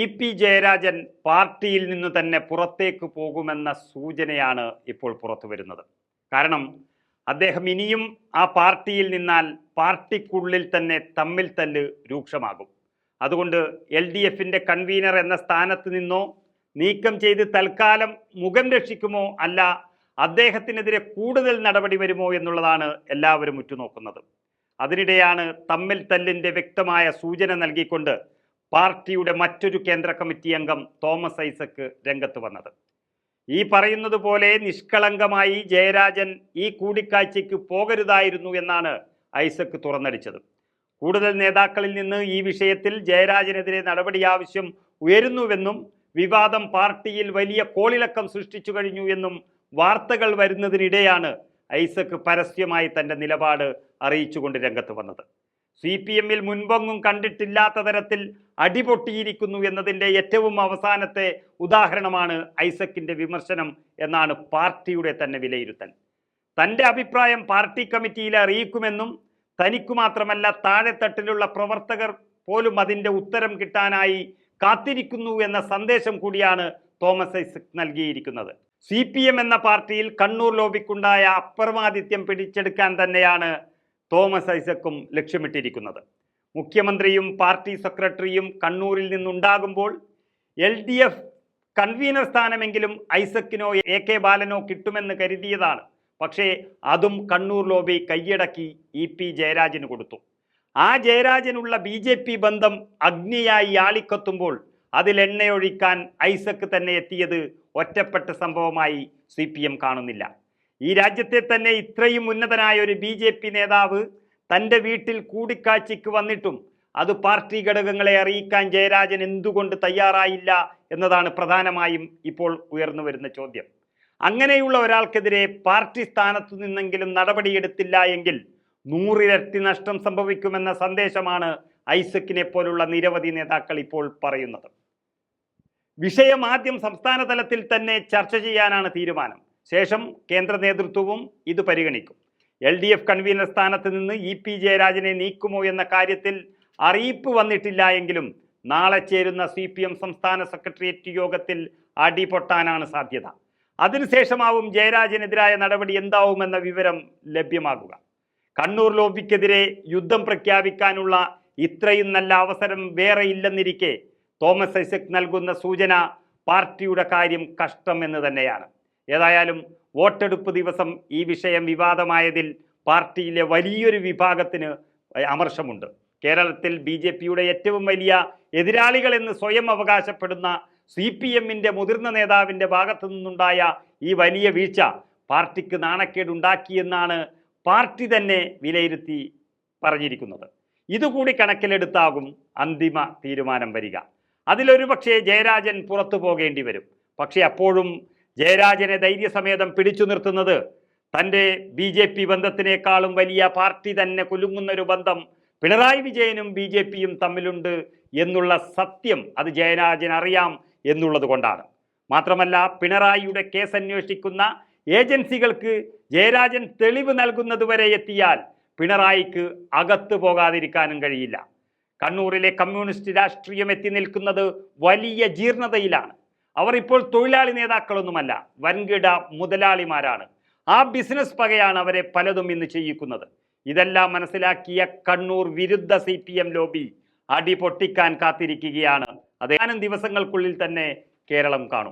E P Jayarajan പാർട്ടിയിൽ നിന്ന് തന്നെ പുറത്തേക്ക് പോകുമെന്ന സൂചനയാണ് ഇപ്പോൾ പുറത്തു വരുന്നത്. കാരണം അദ്ദേഹം ഇനിയും ആ പാർട്ടിയിൽ നിന്നാൽ പാർട്ടിക്കുള്ളിൽ തന്നെ തമ്മിൽ തല്ല് രൂക്ഷമാകും. അതുകൊണ്ട് എൽ ഡി എഫിന്റെ കൺവീനർ എന്ന സ്ഥാനത്ത് നിന്നോ നീക്കം ചെയ്ത് തൽക്കാലം മുഖം രക്ഷിക്കുമോ അല്ല അദ്ദേഹത്തിനെതിരെ കൂടുതൽ നടപടി വരുമോ എന്നുള്ളതാണ് എല്ലാവരും ഉറ്റുനോക്കുന്നത്. അതിനിടെയാണ് തമ്മിൽ തല്ലിന്റെ വ്യക്തമായ സൂചന നൽകിക്കൊണ്ട് പാർട്ടിയുടെ മറ്റൊരു കേന്ദ്ര കമ്മിറ്റി അംഗം തോമസ് ഐസക്ക് രംഗത്ത് വന്നത്. ഈ പറയുന്നത് പോലെ നിഷ്കളങ്കമായി ജയരാജൻ ഈ കൂടിക്കാഴ്ചയ്ക്ക് പോകരുതായിരുന്നു എന്നാണ് ഐസക്ക് തുറന്നടിച്ചത്. കൂടുതൽ നേതാക്കളിൽ നിന്ന് ഈ വിഷയത്തിൽ ജയരാജനെതിരെ നടപടി ആവശ്യം ഉയരുന്നുവെന്നും വിവാദം പാർട്ടിയിൽ വലിയ കോളിളക്കം സൃഷ്ടിച്ചു കഴിഞ്ഞു എന്നും വാർത്തകൾ വരുന്നതിനിടെയാണ് ഐസക്ക് പരസ്യമായി തന്റെ നിലപാട് അറിയിച്ചുകൊണ്ട് രംഗത്ത് വന്നത്. സി പി എമ്മിൽ മുൻപൊന്നും കണ്ടിട്ടില്ലാത്ത തരത്തിൽ അടിപൊട്ടിയിരിക്കുന്നു എന്നതിന്റെ ഏറ്റവും അവസാനത്തെ ഉദാഹരണമാണ് ഐസക്കിന്റെ വിമർശനം എന്നാണ് പാർട്ടിയുടെ തന്നെ വിലയിരുത്തൽ. തന്റെ അഭിപ്രായം പാർട്ടി കമ്മിറ്റിയിൽ അറിയിക്കുമെന്നും തനിക്ക് മാത്രമല്ല താഴെത്തട്ടിലുള്ള പ്രവർത്തകർ പോലും അതിന്റെ ഉത്തരം കിട്ടാനായി കാത്തിരിക്കുന്നു എന്ന സന്ദേശം കൂടിയാണ് തോമസ് ഐസക് നൽകിയിരിക്കുന്നത്. സി എന്ന പാർട്ടിയിൽ കണ്ണൂർ ലോബിക്കുണ്ടായ അപ്രമാദിത്യം പിടിച്ചെടുക്കാൻ തന്നെയാണ് തോമസ് ഐസക്കും ലക്ഷ്യമിട്ടിരിക്കുന്നത്. മുഖ്യമന്ത്രിയും പാർട്ടി സെക്രട്ടറിയും കണ്ണൂരിൽ നിന്നുണ്ടാകുമ്പോൾ എൽ ഡി എഫ് കൺവീനർ സ്ഥാനമെങ്കിലും ഐസക്കിനോ എ കെ ബാലനോ കിട്ടുമെന്ന് കരുതിയതാണ്. പക്ഷേ അതും കണ്ണൂർ ലോബി കൈയടക്കി ഇ പി ജയരാജന് കൊടുത്തു. ആ ജയരാജനുള്ള ബി ജെ പി ബന്ധം അഗ്നിയായി ആളിക്കത്തുമ്പോൾ അതിലെണ്ണയൊഴിക്കാൻ ഐസക്ക് തന്നെ എത്തിയത് ഒറ്റപ്പെട്ട സംഭവമായി സി കാണുന്നില്ല. ഈ രാജ്യത്തെ തന്നെ ഇത്രയും ഉന്നതനായ ഒരു ബി ജെ പി നേതാവ് തന്റെ വീട്ടിൽ കൂടിക്കാഴ്ചയ്ക്ക് വന്നിട്ടും അത് പാർട്ടി ഘടകങ്ങളെ അറിയിക്കാൻ ജയരാജൻ എന്തുകൊണ്ട് തയ്യാറായില്ല എന്നതാണ് പ്രധാനമായും ഇപ്പോൾ ഉയർന്നു വരുന്ന ചോദ്യം. അങ്ങനെയുള്ള ഒരാൾക്കെതിരെ പാർട്ടി സ്ഥാനത്തു നിന്നെങ്കിലും നടപടിയെടുത്തില്ല എങ്കിൽ നൂറിരട്ടി നഷ്ടം സംഭവിക്കുമെന്ന സന്ദേശമാണ് ഐസക്കിനെ പോലുള്ള നിരവധി നേതാക്കൾ ഇപ്പോൾ പറയുന്നത്. വിഷയം ആദ്യം സംസ്ഥാന തലത്തിൽ തന്നെ ചർച്ച ചെയ്യാനാണ് തീരുമാനം. ശേഷം കേന്ദ്ര നേതൃത്വവും ഇത് പരിഗണിക്കും. എൽ ഡി എഫ് കൺവീനർ സ്ഥാനത്ത് നിന്ന് ഇ പി ജയരാജനെ നീക്കുമോ എന്ന കാര്യത്തിൽ അറിയിപ്പ് വന്നിട്ടില്ല എങ്കിലും നാളെ ചേരുന്ന സി പി എം സംസ്ഥാന സെക്രട്ടേറിയറ്റ് യോഗത്തിൽ അടിപൊട്ടാനാണ് സാധ്യത. അതിനുശേഷമാവും ജയരാജനെതിരായ നടപടി എന്താവുമെന്ന വിവരം ലഭ്യമാകുക. കണ്ണൂർ ലോബിക്കെതിരെ യുദ്ധം പ്രഖ്യാപിക്കാനുള്ള ഇത്രയും നല്ല അവസരം വേറെ ഇല്ലെന്നിരിക്കെ തോമസ് ഐസക് നൽകുന്ന സൂചന പാർട്ടിയുടെ കാര്യം കഷ്ടം എന്ന് തന്നെയാണ്. ഏതായാലും വോട്ടെടുപ്പ് ദിവസം ഈ വിഷയം വിവാദമായതിൽ പാർട്ടിയിലെ വലിയൊരു വിഭാഗത്തിന് അമർഷമുണ്ട്. കേരളത്തിൽ ബി ജെ പിയുടെ ഏറ്റവും വലിയ എതിരാളികൾ എന്ന് സ്വയം അവകാശപ്പെടുന്ന സി പി എമ്മിന്റെ മുതിർന്ന നേതാവിന്റെ ഭാഗത്തു നിന്നുണ്ടായ ഈ വലിയ വീഴ്ച പാർട്ടിക്ക് നാണക്കേടുണ്ടാക്കിയെന്നാണ് പാർട്ടി തന്നെ വിലയിരുത്തി പറഞ്ഞിരിക്കുന്നത്. ഇതുകൂടി കണക്കിലെടുത്താകും അന്തിമ തീരുമാനം വരിക. അതിലൊരു പക്ഷേ ജയരാജൻ പുറത്തു പോകേണ്ടി വരും. പക്ഷേ അപ്പോഴും ജയരാജനെ ധൈര്യസമേതം പിടിച്ചു നിർത്തുന്നത് തന്റെ ബി ജെ പി ബന്ധത്തിനേക്കാളും വലിയ പാർട്ടി തന്നെ കുലുങ്ങുന്ന ഒരു ബന്ധം പിണറായി വിജയനും ബി ജെ പിയും തമ്മിലുണ്ട് എന്നുള്ള സത്യം അത് ജയരാജൻ അറിയാം എന്നുള്ളത് കൊണ്ടാണ്. മാത്രമല്ല പിണറായിയുടെ കേസ് അന്വേഷിക്കുന്ന ഏജൻസികൾക്ക് ജയരാജൻ തെളിവ് നൽകുന്നതുവരെ എത്തിയാൽ പിണറായിക്ക് അകത്തു പോകാതിരിക്കാനും കഴിയില്ല. കണ്ണൂരിലെ കമ്മ്യൂണിസ്റ്റ് രാഷ്ട്രീയം എത്തി നിൽക്കുന്നത് വലിയ ജീർണതയിലാണ്. അവർ ഇപ്പോൾ തൊഴിലാളി നേതാക്കളൊന്നുമല്ല വൻകിട മുതലാളിമാരാണ്. ആ ബിസിനസ് പകയാണ് അവരെ പലതും ഇന്ന് ചെയ്യിക്കുന്നത്. ഇതെല്ലാം മനസ്സിലാക്കിയ കണ്ണൂർ വിരുദ്ധ സി പി എം ലോബി അടി പൊട്ടിക്കാൻ കാത്തിരിക്കുകയാണ്. അത് ഏതാനും ദിവസങ്ങൾക്കുള്ളിൽ തന്നെ കേരളം കാണും.